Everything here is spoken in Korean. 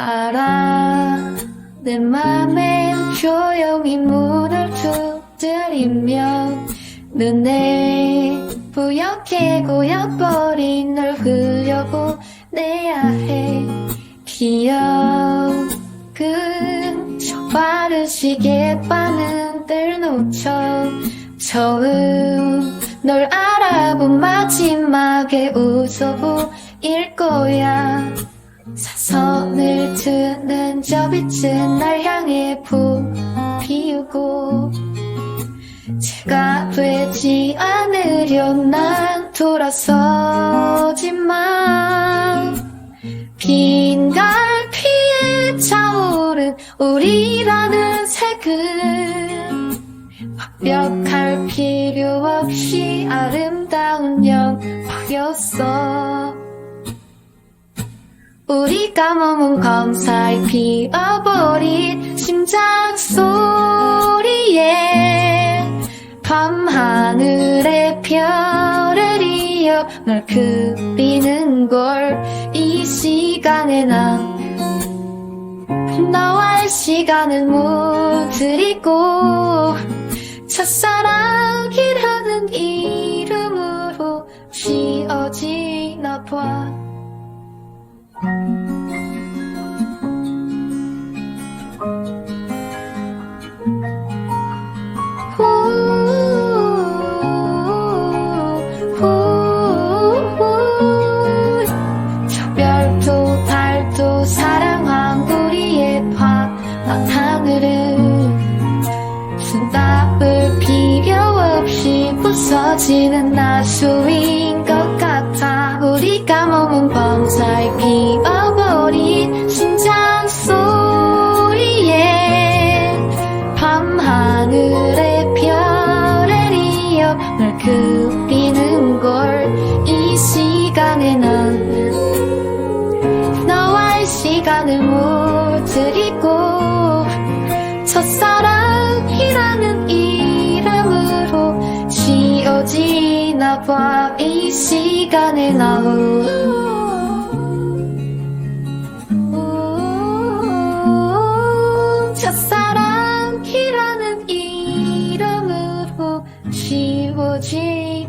나내 맘에 조용히 문을 두드리며 눈에 뿌옇게 고여버린 널 흘려보내야 해. 기억은 시계 빠는 들 놓쳐 처음 널 알아본 마지막에 웃어보일 거야. 사 선을 트는 저 빛은 날 향해 피우고 제가 되지 않으려 난 돌아서지만 빈 갈피에 차오른 우리라는 색은 완벽할 필요 없이 아름다운 영화였어 우리가 머문 검사에 피어버린 심장 소리에 밤하늘의 별을 이어 널 그리는 걸 이 시간에 난 너와의 시간을 못 드리고 첫사랑이라는 이름으로 지어지나 봐 부서지는 나수인 것 같아. 우리가 머문 밤사이 피어버린 심장 소리에 밤하늘의 별을 이어 널 그리는 걸 이 시간에 나는 너와의 시간을 못 드리고 지어지나 봐이 시간에 나오 첫사랑이라는 이름으로 지워지